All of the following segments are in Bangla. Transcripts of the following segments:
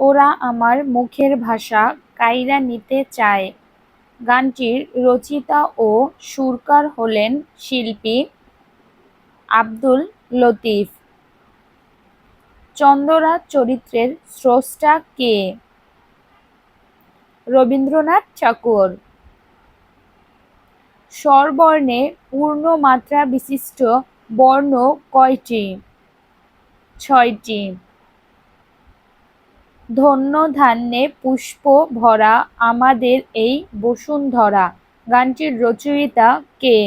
ওরা আমার মুখের ভাষা কাইরা নিতে চায়। গানটির রচিতা ও সুরকার হলেন শিল্পী আব্দুল লতিফ। চন্দ্ররাজ চরিত্রের স্রষ্টা কে? রবীন্দ্রনাথ ঠাকুর। স্বরবর্ণে পূর্ণ মাত্রা বিশিষ্ট বর্ণ কয়টি? ছয়টি। ধন্য ধান্যে পুষ্প ভরা আমাদের এই বসুন্ধরা। গানটির রচয়িতা কে?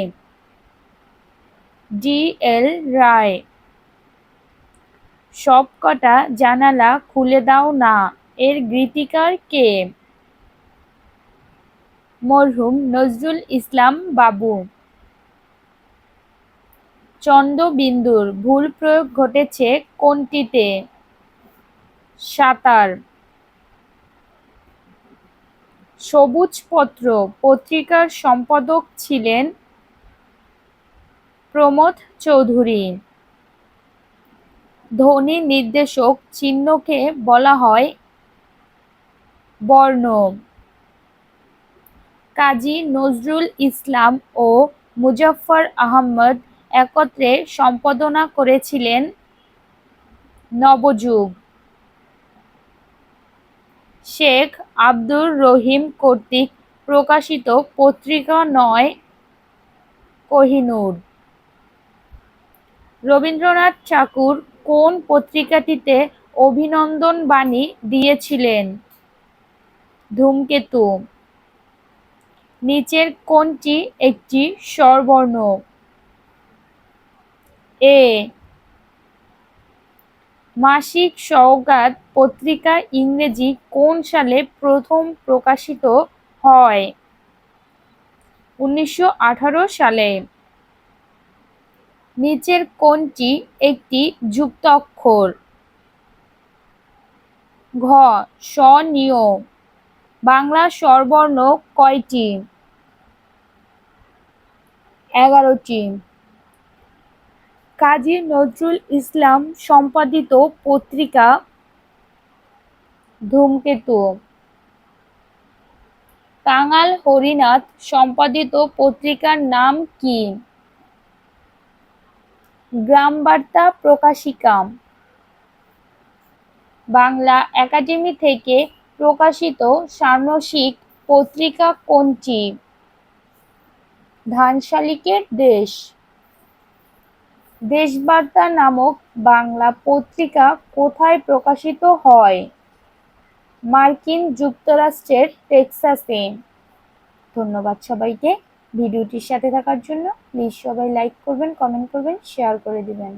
ডি এল রায়। সবকটা জানালা খুলে দাও না। এর গীতিকার কে? মরহুম নজরুল ইসলাম বাবু। চন্দ্রবিন্দুর ভুল প্রয়োগ ঘটেছে কোনটিতে? সাঁতার। সবুজপত্র পত্রিকার সম্পাদক ছিলেন প্রমোদ চৌধুরী। ধ্বনি নির্দেশক চিহ্নকে বলা হয় বর্ণ। কাজী নজরুল ইসলাম ও মুজাফফর আহমদ একত্রে সম্পাদনা করেছিলেন নবযুগ। শেখ আব্দুর রহিম কর্তৃক প্রকাশিত পত্রিকা নয়, কোহিনূর। রবীন্দ্রনাথ ঠাকুর কোন পত্রিকাটিতে অভিনন্দন বাণী দিয়েছিলেন? ধূমকেতু। নিচের কোনটি একটি স্বরবর্ণ? এ মাসিক সওগাত পত্রিকা ইংরেজি কোন সালে প্রথম প্রকাশিত হয়? উনিশশো আঠারো সালে। নিচের কোনটি একটি যুক্তাক্ষর। ঘ স্বনিয় বাংলা স্বরবর্ণ কয়টি? এগারোটি। কাজী নজরুল ইসলাম সম্পাদিত পত্রিকা ধূমকেতু। কাঙাল হরিনাথ সম্পাদিত পত্রিকার নাম কি? গ্রামবার্তা প্রকাশিকা। বাংলা একাডেমি থেকে প্রকাশিত ষান্মাসিক পত্রিকা কোনটি? ধানশালিকের দেশ। দেশবার্তা নামক বাংলা পত্রিকা কোথায় প্রকাশিত হয়? মার্কিন যুক্তরাষ্ট্রের টেক্সাসে। ধন্যবাদ সবাইকে। ভিডিওটির সাথে থাকার জন্য প্লিজ সবাই লাইক করবেন কমেন্ট করবেন শেয়ার করে দিবেন।